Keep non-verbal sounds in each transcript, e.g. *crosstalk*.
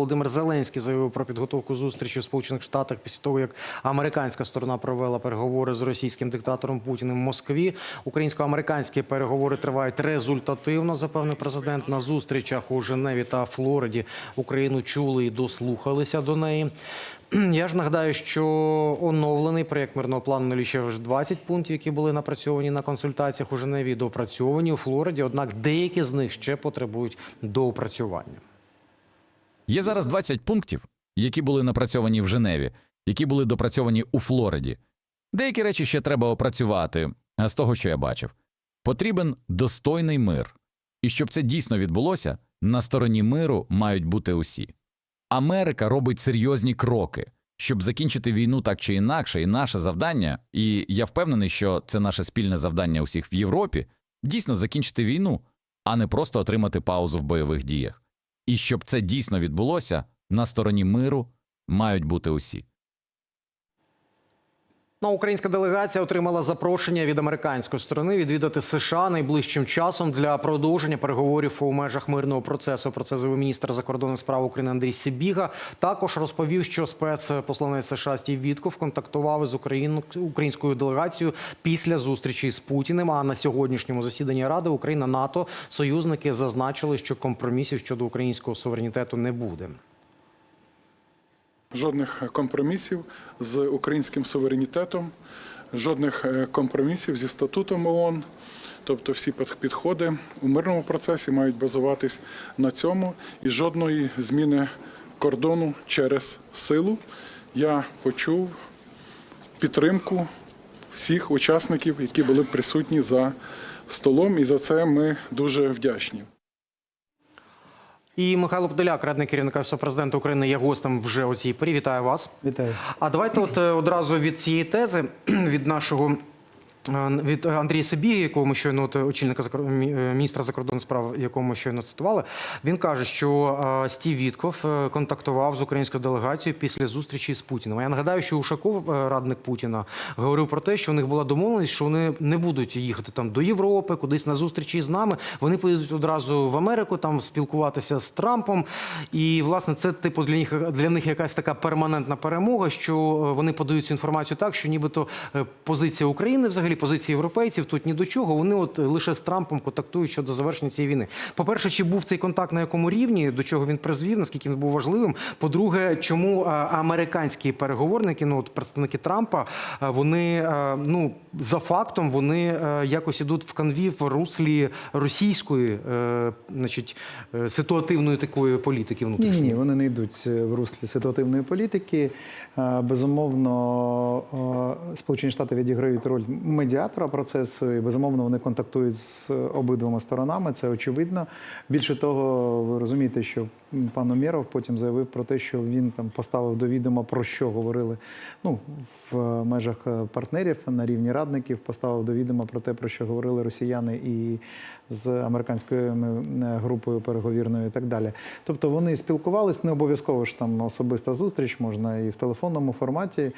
Володимир Зеленський заявив про підготовку зустрічі в Сполучених Штатах після того, як американська сторона провела переговори з російським диктатором Путіним в Москві. Українсько-американські переговори тривають результативно, запевнив президент. На зустрічах у Женеві та Флориді Україну чули і дослухалися до неї. *clears throat* Я ж нагадаю, що оновлений проєкт мирного плану налічує вже 20 пунктів, які були напрацьовані на консультаціях у Женеві, і доопрацьовані у Флориді. Однак деякі з них ще потребують доопрацювання. Є зараз 20 пунктів, які були напрацьовані в Женеві, які були допрацьовані у Флориді. Деякі речі ще треба опрацювати, а з того, що я бачив, потрібен достойний мир. І щоб це дійсно відбулося, на стороні миру мають бути усі. Америка робить серйозні кроки, щоб закінчити війну так чи інакше, і наше завдання, і я впевнений, що це наше спільне завдання усіх в Європі, дійсно закінчити війну, а не просто отримати паузу в бойових діях. І щоб це дійсно відбулося, на стороні миру мають бути усі. Ну, українська делегація отримала запрошення від американської сторони відвідати США найближчим часом для продовження переговорів у межах мирного процесу. Про це заявив міністр закордонних справ України Андрій Сибіга. Також розповів, що спецпосланець США Стів Вітков контактував із українською делегацією після зустрічі з Путіним. А на сьогоднішньому засіданні Ради Україна НАТО союзники зазначили, що компромісів щодо українського суверенітету не буде. Жодних компромісів з українським суверенітетом, жодних е, компромісів зі статутом ООН. Тобто всі підходи у мирному процесі мають базуватись на цьому і жодної зміни кордону через силу. Я почув підтримку всіх учасників, які були присутні за столом, і за це ми дуже вдячні. І Михайло Подоляк, радник керівника Офісу президента України, є гостем вже у цій порі. Вітаю вас. Вітаю. А давайте от е, одразу від цієї тези *clears throat* від нашого. Е, Від Андрія Сибіги, якого ми щойно от, очільника е, міністра закордонних справ, якого ми щойно цитували, він каже, що е, Стів Вітков е, контактував з українською делегацією після зустрічі з Путіним. Я нагадаю, що Ушаков, е, радник Путіна, говорив про те, що у них була домовленість, що вони не будуть їхати там до Європи, кудись на зустрічі з нами. Вони поїдуть одразу в Америку, там спілкуватися з Трампом. І власне це типу для них для них якась така перманентна перемога, що е, вони подають цю інформацію так, що нібито е, позиція України, взагалі позиція європейців тут ні до чого. Вони от лише з Трампом контактують щодо завершення цієї війни. По-перше, чи був цей контакт на якому рівні, до чого він призвів, наскільки він був важливим? По-друге, чому американські переговорники, ну от представники Трампа, вони ну за фактом вони е, якось ідуть в канві в руслі російської, е, значить, е, ситуативної такої політики внутрішньої? ні, ні, вони не йдуть в руслі ситуативної політики. Безумовно, Сполучені Штати відіграють роль медіатора процесу, і безумовно вони контактують з обидвома сторонами. Це очевидно. Більше того, ви розумієте, що пан Омєров потім заявив про те, що він там поставив до відома про що говорили ну, в межах е, партнерів на рівні радників, поставив до відома про те, про що говорили росіяни і з американською е, групою переговірною і так далі. Тобто вони спілкувались, не обов'язково ж там особиста зустріч, можна і в телефонному форматі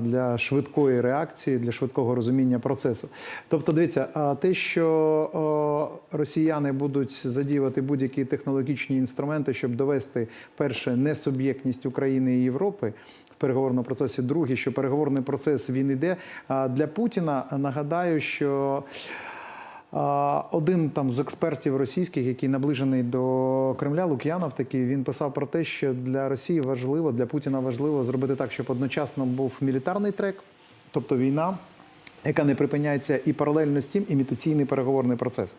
для швидкої реакції, для швидкого розуміння процесу. Тобто, дивіться, а те, що росіяни будуть задіювати будь-які технологічні інструменти, щоб довести перше несуб'єктність України і Європи. В переговорному процесі друге, що переговорний процес він іде. А для Путіна нагадаю, що Один там з експертів російських, який наближений до Кремля, Лук'янов, такий він писав про те, що для Росії важливо, для Путіна важливо зробити так, щоб одночасно був мілітарний трек, тобто війна, яка не припиняється, і паралельно з цим імітаційний переговорний процес.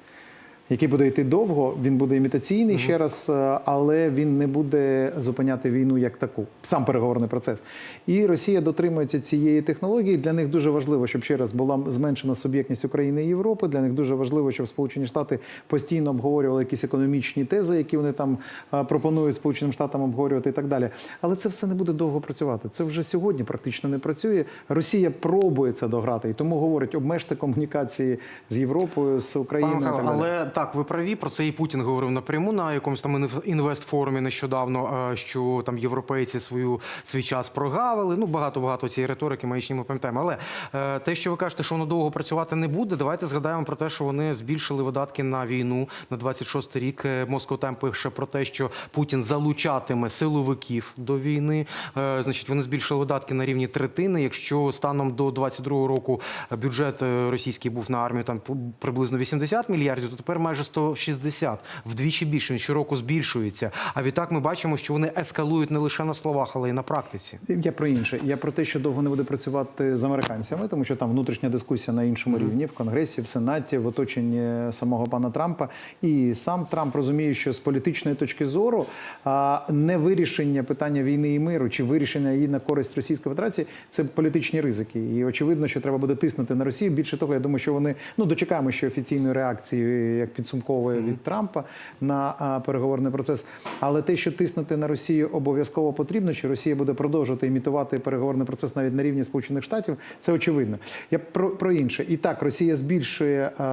Який буде йти довго, він буде імітаційний ще раз, е, але він не буде зупиняти війну як таку, сам переговорний процес. І Росія дотримується цієї технології. Для них дуже важливо, щоб ще раз була зменшена суб'єктність України і Європи. Для них дуже важливо, щоб Сполучені Штати постійно обговорювали якісь економічні тези, які вони там е, пропонують Сполученим Штатам обговорювати і так далі. Але це все не буде довго працювати. Це вже сьогодні практично не працює. Росія пробує це дограти, і тому говорить, обмежте комунікації з Європою, з Україною. і Михайло, так далі. але так, ви праві. Про це і Путін говорив напряму на якомусь там інвестфорумі нещодавно, е, що там європейці свою свій час прогавили. Ну багато багато цієї риторики маячні ми пам'ятаємо. Але е, те, що ви кажете, що воно довго працювати не буде, давайте згадаємо про те, що вони збільшили видатки на війну на 26 рік. Е, Москва Тайм пише про те, що Путін залучатиме силовиків до війни. Значить, вони збільшили видатки на рівні третини. Якщо станом до 22 року бюджет російський був на армію там приблизно 80 мільярдів, то тепер майже 160. Вдвічі більше він щороку збільшується. А відтак ми бачимо, що вони ескалують не лише на словах, але й на практиці. Я про інше. Я про те, що довго не буде працювати з американцями, тому що там внутрішня дискусія на іншому рівні в Конгресі, в Сенаті, в оточенні самого пана Трампа. І сам Трамп розуміє, що з політичної точки зору а, не вирішення питання війни і миру чи вирішення її на користь Російської Федерації це політичні ризики. І очевидно, що треба буде тиснути на Росію. Більше того, я думаю, що вони ну дочекаємо ще офіційної реакції як підсумкової від Трампа на переговорний процес. Але те, що тиснути на Росію обов'язково потрібно, що Росія буде продовжувати імітувати переговорний процес навіть на рівні Сполучених Штатів, це очевидно. Я про, про інше. І так, Росія збільшує а,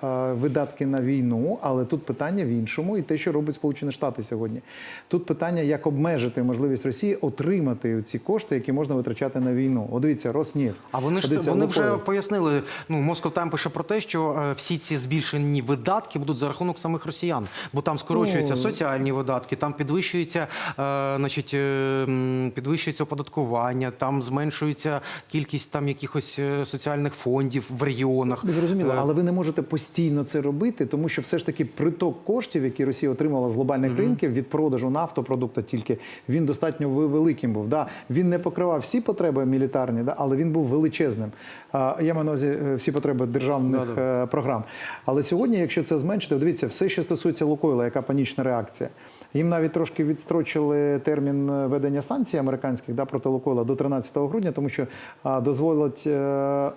а, видатки на війну, але тут питання в іншому, і те, що робить Сполучені Штати сьогодні. Тут питання, як обмежити можливість Росії отримати ці кошти, які можна витрачати на війну. От дивіться, Роснефть. А вони ж вони вже пояснили. Ну Москов Тайм пише про те, що е, всі ці збільшені видатки будуть за рахунок самих росіян, бо там скорочуються Ну, соціальні видатки, там підвищується, е, значить, е, підвищується оподаткування, там зменшується кількість там якихось е, соціальних фондів в регіонах. Зрозуміло, але ви не можете постійно це робити, тому що все ж таки приток коштів, які Росія отримала з глобальних ринків від продажу нафтопродукту, тільки він достатньо великим був. Да, він не покривав всі потреби мілітарні, да, але він був величезним. Я маю на увазі всі потреби державних е, програм. Але сьогодні, якщо це зменшити, дивіться, все, що стосується Лукойла, яка панічна реакція. Їм навіть трошки відстрочили термін е, ведення санкцій американських да, проти Лукойла до 13 грудня, тому що а, дозволять е, е,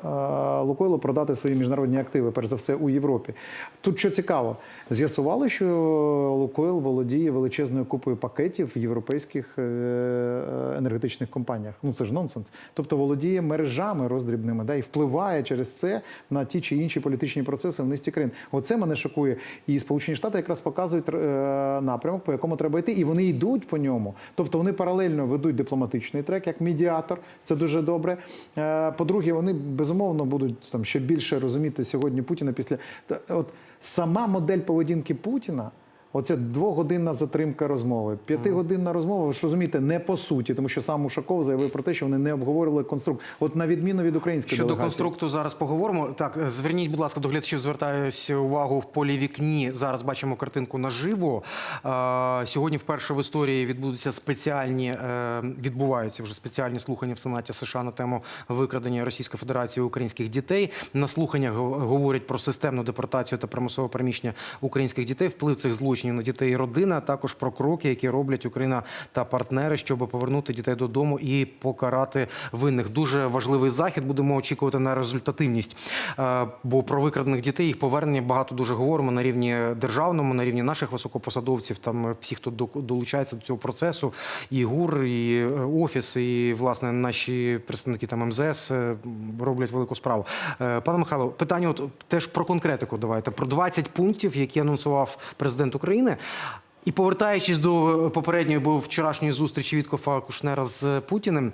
Лукойлу продати свої міжнародні активи, перш за все у Європі. Тут що цікаво, з'ясували, що Лукойл володіє величезною купою пакетів в європейських енергетичних компаніях. Ну це ж нонсенс. Тобто володіє мережами роздрібними, да, і впливає через це на ті чи інші політичні процеси в низці країн. Оце мене шокує. І Сполучені Штати якраз показують напрямок, по якому треба йти, і вони йдуть по ньому. Тобто вони паралельно ведуть дипломатичний трек як медіатор. Це дуже добре. Е, По-друге, вони безумовно будуть там ще більше розуміти сьогодні Путіна після от сама модель поведінки Путіна. Оця двогодинна затримка розмови, п'ятигодинна розмова. Ви ж розумієте, не по суті, тому що сам Ушаков заявив про те, що вони не обговорювали конструкт. От на відміну від української Щодо делегації. конструкту зараз поговоримо. Так, зверніть, будь ласка, до глядачів звертаюсь увагу в полі вікні. Зараз бачимо картинку наживо. Сьогодні вперше в історії відбудуться спеціальні е, відбуваються вже спеціальні слухання в Сенаті США на тему викрадення Російської Федерації українських дітей. На слуханнях говорять про системну депортацію та примусове переміщення українських дітей, вплив цих злочинів на дітей і родини, а також про кроки, які роблять Україна та партнери, щоб повернути дітей додому і покарати винних. Дуже важливий захід. Будемо очікувати на результативність. Е, Бо про викрадених дітей їх повернення багато дуже говоримо на рівні державному, на рівні наших високопосадовців. Там е, всі, хто до- долучається до цього процесу, і ГУР, і е, офіс, і власне наші представники там МЗС роблять велику справу. Пане Михайло, питання от теж про конкретику. Давайте про 20 пунктів, які анонсував президент України. І повертаючись до попередньої, бо вчорашньої зустрічі Віткофа Кушнера з Путіним.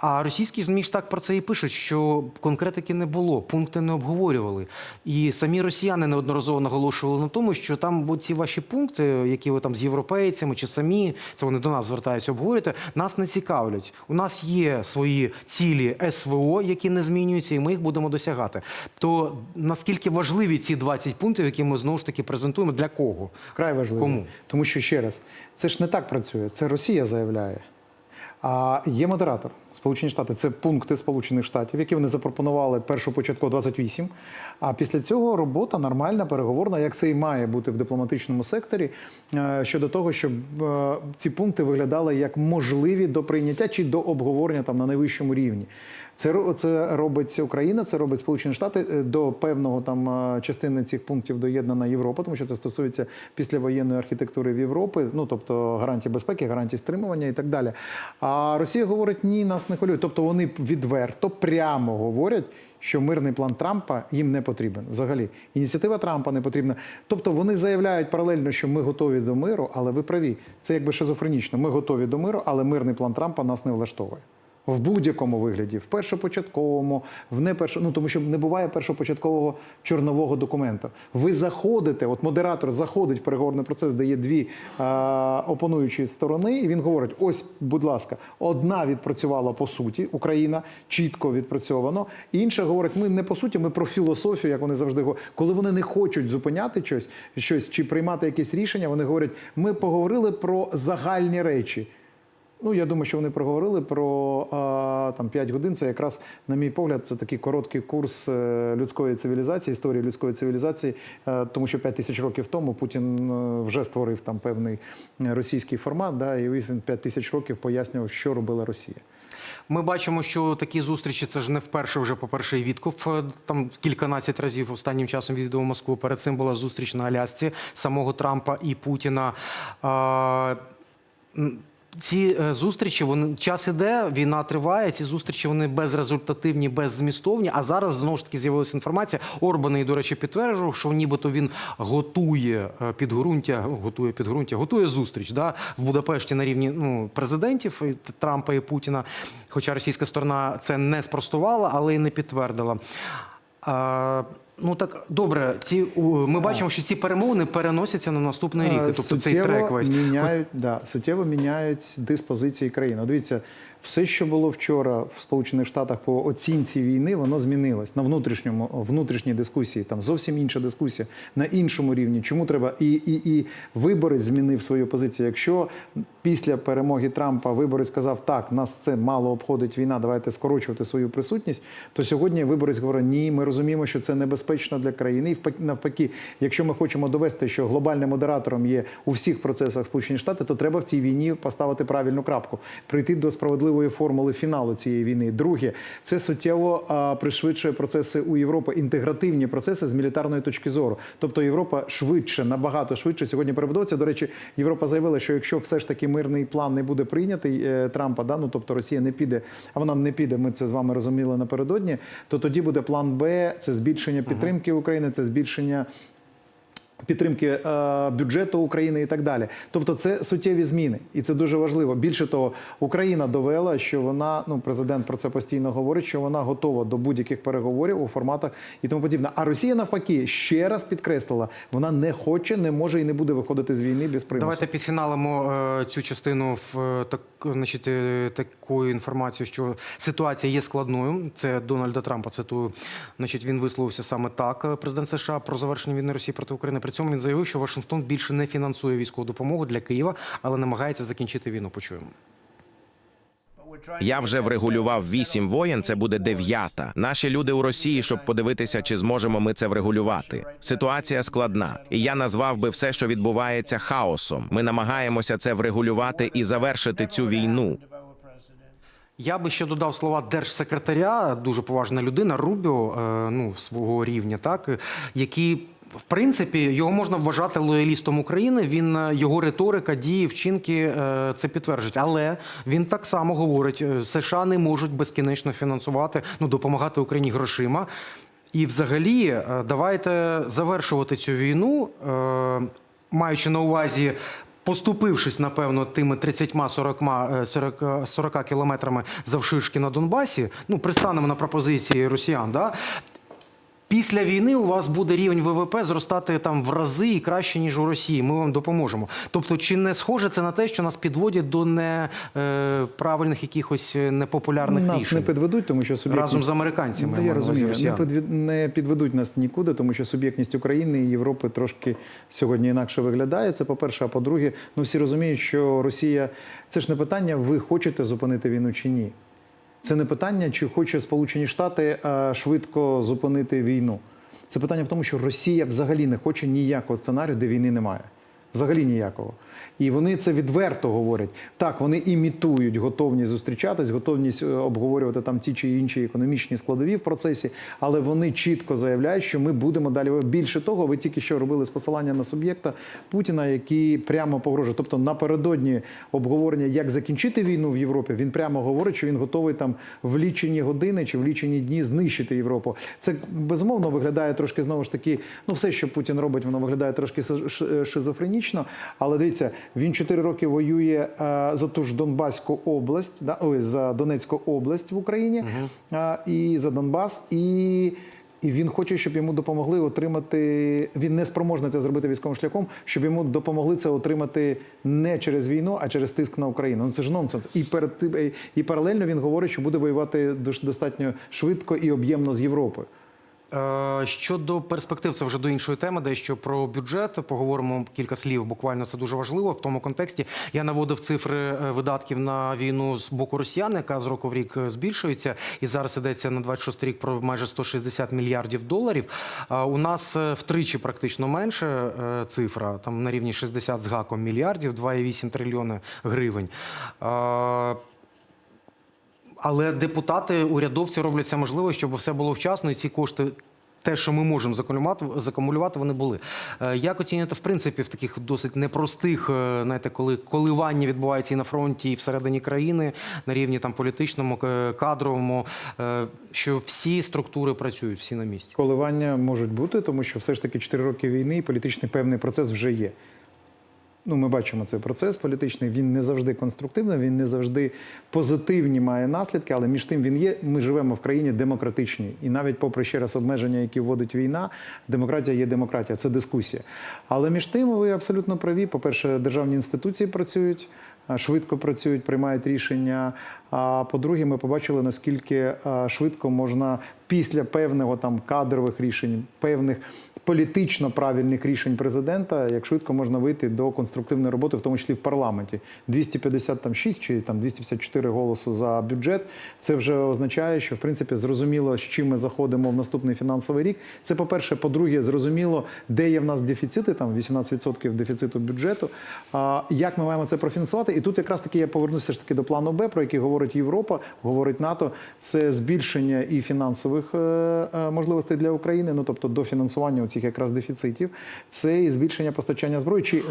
А російські ЗМІ ж так про це і пишуть, що конкретики не було, пункти не обговорювали. І самі росіяни неодноразово наголошували на тому, що там ці ваші пункти, які ви там з європейцями чи самі, це вони до нас звертаються обговорювати, нас не цікавлять. У нас є свої цілі СВО, які не змінюються, і ми їх будемо досягати. То наскільки важливі ці 20 пунктів, які ми знову ж таки презентуємо, для кого? Вкрай важливо. Кому? Тому що ще раз, це ж не так працює. Це Росія заявляє. А є модератор Сполучені Штати. Це пункти Сполучених Штатів, які вони запропонували першопочатково 28. А після цього робота нормальна, переговорна, як це і має бути в дипломатичному секторі, е, щодо того, щоб е, ці пункти виглядали як можливі до прийняття чи до обговорення там на найвищому рівні. Це це робить Україна, це робить Сполучені Штати Е, до певного там е, частини цих пунктів доєднана Європа, тому що це стосується післявоєнної архітектури в Європі, ну тобто гарантії безпеки, гарантії стримування і так далі. А Росія говорить, ні, нас не хвилює. Тобто вони відверто, прямо говорять, що мирний план Трампа їм не потрібен. Взагалі, ініціатива Трампа не потрібна. Тобто вони заявляють паралельно, що ми готові до миру, але ви праві. Це якби шизофренічно. Ми готові до миру, але мирний план Трампа нас не влаштовує. В будь-якому вигляді, в першопочатковому, в не першо, ну тому що не буває першопочаткового чорнового документа. Ви заходите, от модератор заходить в переговорний процес, де є дві е, опонуючі сторони, і він говорить: ось, будь ласка, одна відпрацювала по суті, Україна чітко відпрацьовано. Інша говорить: ми не по суті, ми про філософію, як вони завжди говорять. Коли вони не хочуть зупиняти щось, щось чи приймати якісь рішення, вони говорять: ми поговорили про загальні речі. Ну, я думаю, що вони проговорили про а, там 5 годин. Це якраз, на мій погляд, це такий короткий курс е, людської цивілізації, історії людської цивілізації, е, тому що 5 тисяч років тому Путін е, вже створив там певний російський формат, да, і він 5 тисяч років пояснював, що робила Росія. Ми бачимо, що такі зустрічі це ж не вперше вже, по-перше, і Вітков там кільканадцять разів останнім часом відвідав Москву. Перед цим була зустріч на Алясці самого Трампа і Путіна. Ці е, зустрічі, вони час іде, війна триває. Ці зустрічі вони безрезультативні, беззмістовні. А зараз знову ж таки з'явилася інформація. Орбан, і, до речі, підтверджував, що нібито він готує е, підґрунтя, готує підґрунтя, готує зустріч да, в Будапешті на рівні ну, президентів Трампа і Путіна. Хоча російська сторона це не спростувала, але й не підтвердила. Ну так добре, ці у- ми бачимо, що ці перемовини переносяться на наступний рік. Е, Тобто цей суттєво трек весь міняють, да, суттєво міняють диспозиції країни. От Дивіться, все, що було вчора в Сполучених Штатах по оцінці війни, воно змінилось на внутрішньому внутрішній дискусії. Там зовсім інша дискусія на іншому рівні. Чому треба і, і, і виборець змінив свою позицію. Якщо після перемоги Трампа виборець сказав, так, нас це мало обходить війна, давайте скорочувати свою присутність, то сьогодні виборець говорить, ні, ми розуміємо, що це небезпечно для країни. І впак- навпаки, якщо ми хочемо довести, що глобальним модератором є у всіх процесах Сполучені Штати, то треба в цій війні поставити правильну крапку, прийти до справедливої формули фіналу цієї війни. Друге, це суттєво пришвидшує процеси у Європи, інтегративні процеси з мілітарної точки зору. Тобто Європа швидше, набагато швидше сьогодні перебудовується. До речі, Європа заявила, що якщо все ж таки мирний план не буде прийнятий е, Трампа, да, ну тобто Росія не піде, а вона не піде. Ми це з вами розуміли напередодні. То тоді буде план Б, це збільшення підтримки України, це збільшення. Підтримки е, бюджету України і так далі, тобто це суттєві зміни, і це дуже важливо. Більше того, Україна довела, що вона ну президент про це постійно говорить, що вона готова до будь-яких переговорів у форматах і тому подібне. А Росія навпаки ще раз підкреслила, вона не хоче, не може і не буде виходити з війни без примусу. Давайте підфіналимо е, цю частину в е, так, значить, такою інформацією, що ситуація є складною. Це Дональда Трампа. Цитую. Значить, він висловився саме так, президент США, про завершення війни Росії проти України. При цьому він заявив, що Вашингтон більше не фінансує військову допомогу для Києва, але намагається закінчити війну. Почуємо. Я вже врегулював вісім воєн. Це буде дев'ята. Наші люди у Росії, щоб подивитися, чи зможемо ми це врегулювати. Ситуація складна, і я назвав би все, що відбувається, хаосом. Ми намагаємося це врегулювати і завершити цю війну. Я би ще додав слова держсекретаря, дуже поважна людина Рубіо, е, ну свого рівня, так е, який. В принципі, його можна вважати лоялістом України. Він е, його риторика, дії, вчинки е, це підтверджують. Але він так само говорить: е, США не можуть безкінечно фінансувати, ну допомагати Україні грошима. І, взагалі, давайте завершувати цю війну, маючи на увазі. Поступившись, напевно, тими 30-40 40, 40 кілометрами завширшки на Донбасі, ну пристанемо на пропозиції росіян. Да? Після війни у вас буде рівень ВВП зростати там в рази і краще ніж у Росії. Ми вам допоможемо. Тобто, чи не схоже це на те, що нас підводять до неправильних якихось е, непопулярних нас рішень не підведуть, тому що суб'єктність... разом з американцями? Та я розумію, не, підвід... не підведуть нас нікуди, тому що суб'єктність України і Європи трошки сьогодні інакше виглядає. Це по-перше, а по-друге, ну всі розуміють, що Росія це ж не питання, ви хочете зупинити війну чи ні. Це не питання, чи хоче Сполучені Штати е, швидко зупинити війну. Це питання в тому, що Росія взагалі не хоче ніякого сценарію, де війни немає. Взагалі ніякого. І вони це відверто говорять. Так, вони імітують готовність зустрічатись, готовність е, обговорювати там ті чи інші економічні складові в процесі, але вони чітко заявляють, що ми будемо далі. Більше того, ви тільки що робили з посилання на суб'єкта Путіна, який прямо погрожує. Тобто напередодні обговорення, як закінчити війну в Європі, він прямо говорить, що він готовий там в лічені години чи в лічені дні знищити Європу. Це безумовно виглядає трошки знову ж таки. Ну, все, що Путін робить, воно виглядає трошки ши- ши- Але дивіться, він 4 роки воює е, за ту ж Донбаську область, да, ой, за Донецьку область в Україні е, і за Донбас. І і він хоче, щоб йому допомогли отримати. Він не спроможний це зробити військовим шляхом, щоб йому допомогли це отримати не через війну, а через тиск на Україну. Ну це ж нонсенс. І перед і- паралельно він говорить, що буде воювати дос- достатньо швидко і об'ємно з Європою. Е, Щодо перспектив, це вже до іншої теми, дещо про бюджет. Поговоримо кілька слів. Буквально це дуже важливо. В тому контексті я наводив цифри е, видатків на війну з боку росіян, яка з року в рік е, збільшується, і зараз йдеться на 26 рік про майже 160 мільярдів доларів. У нас втричі практично менше цифра, там на рівні 60 з гаком мільярдів, 2,8 трильйони гривень. Але депутати, урядовці роблять все можливе, щоб все було вчасно, і ці кошти. Те, що ми можемо закумулювати, вони були. Е, Як оцінюєте, в принципі, в таких досить непростих, е, знаєте, коли коливання відбувається і на фронті, і всередині країни, на рівні там політичному, е, кадровому, що всі структури працюють, всі на місці. Коливання можуть бути, тому що все ж таки 4 роки війни і політичний певний процес вже є. Ну, ми бачимо цей процес політичний. Він не завжди конструктивний, він не завжди позитивні має наслідки, але між тим він є. Ми живемо в країні демократичній. І навіть попри ще раз обмеження, які вводить війна, демократія є демократія, це дискусія. Але між тим ви абсолютно праві. По-перше, державні інституції працюють. Швидко працюють, приймають рішення. А по-друге, ми побачили, наскільки швидко можна після певного там кадрових рішень, певних політично правильних рішень президента, як швидко можна вийти до конструктивної роботи, в тому числі в парламенті. 256 чи там 254 голоси за бюджет. Це вже означає, що в принципі зрозуміло, з чим ми заходимо в наступний фінансовий рік. Це по-перше, по-друге, зрозуміло, де є в нас дефіцити, там 18% дефіциту бюджету. А як ми маємо це профінансувати? І тут якраз таки я повернуся ж таки до плану Б, про який говорить Європа, говорить НАТО. Це збільшення і фінансових е, е, можливостей для України, ну тобто до фінансування цих якраз дефіцитів. Це і збільшення постачання зброї чи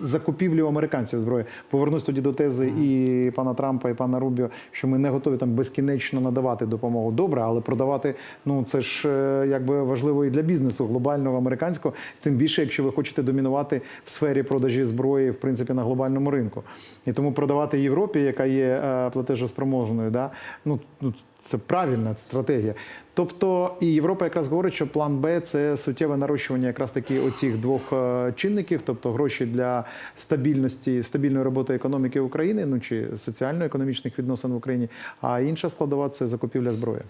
закупівлі у американців зброї. Повернусь тоді до тези і пана Трампа, і пана Рубіо, що ми не готові там безкінечно надавати допомогу. Добре, але продавати ну це ж е, якби важливо і для бізнесу глобального американського, тим більше, якщо ви хочете домінувати в сфері продажі зброї, в принципі, на глобальному ринку. І тому продавати Європі, яка є е, платежоспроможною, да ну ну, це правильна стратегія. Тобто, і Європа якраз говорить, що план Б це суттєве нарощування якраз таки оцих двох е, чинників, тобто гроші для стабільності, стабільної роботи економіки України, ну чи соціально-економічних відносин в Україні. А інша складова це закупівля зброї.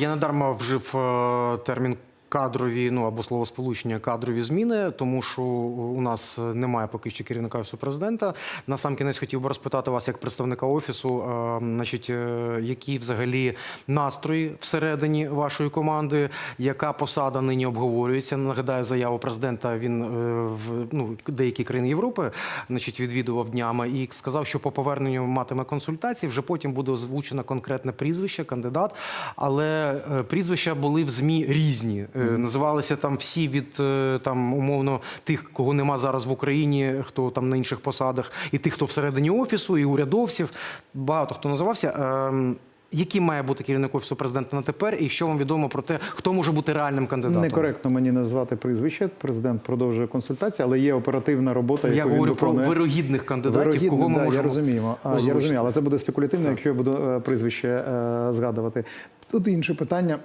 Я недарма вжив е, термін кадрові, ну або словосполучення кадрові зміни, тому що у нас немає поки що керівника офісу президента. На сам кінець хотів би розпитати вас як представника офісу, е, значить, е, які взагалі настрої всередині вашої команди, яка посада нині обговорюється. Нагадаю, заяву президента він е, в ну деякі країни Європи, значить, відвідував днями і сказав, що по поверненню матиме консультації. Вже потім буде озвучено конкретне прізвище, кандидат. Але прізвища були в змі різні. Е, Називалися там всі від е, там умовно тих, кого нема зараз в Україні, хто там на інших посадах, і тих, хто всередині офісу, і урядовців. Багато хто називався. Ем, Яким має бути керівник офісу президента на тепер, і що вам відомо про те, хто може бути реальним кандидатом? Некоректно мені назвати прізвище. Президент продовжує консультації, але є оперативна робота. Я він говорю про вирогідних кандидатів, Вирогідно, кого ми да, можемо я розумію. А, я розумію, але це буде спекулятивно, якщо я буду е, прізвище е, згадувати. Тут інше питання.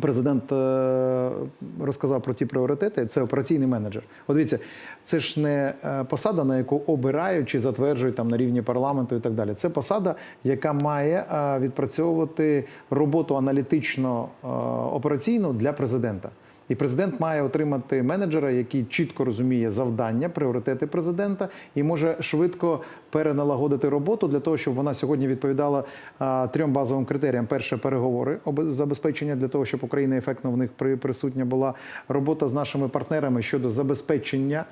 Президент е, розказав про ті пріоритети. Це операційний менеджер. От дивіться, це ж не е, посада, на яку обирають чи затверджують там на рівні парламенту і так далі. Це посада, яка має е, відпрацьовувати роботу аналітично операційну для президента. І президент має отримати менеджера, який чітко розуміє завдання, пріоритети президента і може швидко переналагодити роботу для того, щоб вона сьогодні відповідала а, трьом базовим критеріям: перше переговори, забезпечення для того, щоб Україна ефектно в них при- присутня була робота з нашими партнерами щодо забезпечення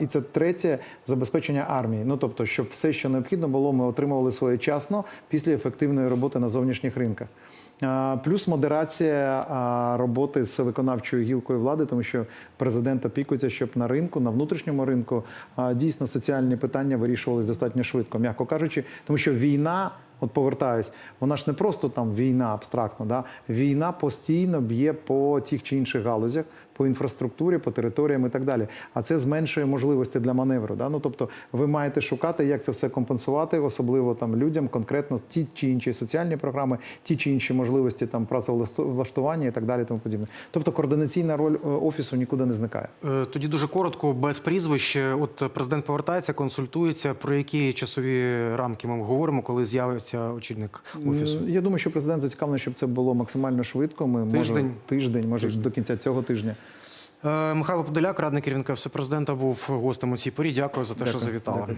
І це третє забезпечення армії. Ну тобто, щоб все, що необхідно було, ми отримували своєчасно після ефективної роботи на зовнішніх ринках. Плюс модерація роботи з виконавчою гілкою влади, тому що президент опікується, щоб на ринку, на внутрішньому ринку дійсно соціальні питання вирішувалися достатньо швидко, м'яко кажучи, тому що війна. От повертаюсь, вона ж не просто там війна абстрактно, да? війна постійно б'є по тих чи інших галузях, по інфраструктурі, по територіям і так далі. А це зменшує можливості для маневру. Да? Ну, тобто ви маєте шукати, як це все компенсувати, особливо там людям, конкретно ті чи інші соціальні програми, ті чи інші можливості там працевлаштування і так далі. Тому подібне. Тобто координаційна роль е, офісу нікуди не зникає. Е, Тоді дуже коротко, без прізвищ. От президент повертається, консультується. Про які часові рамки ми говоримо, коли з'явиться очільник офісу? Я думаю, що президент зацікавлений, щоб це було максимально швидко. Ми Тиждень? може тиждень, може до кінця цього тижня. Е, Михайло Подоляк, радник керівника Всепрезидента, був гостем у цій порі. Дякую за те, що Дякую. завітали. Дякую.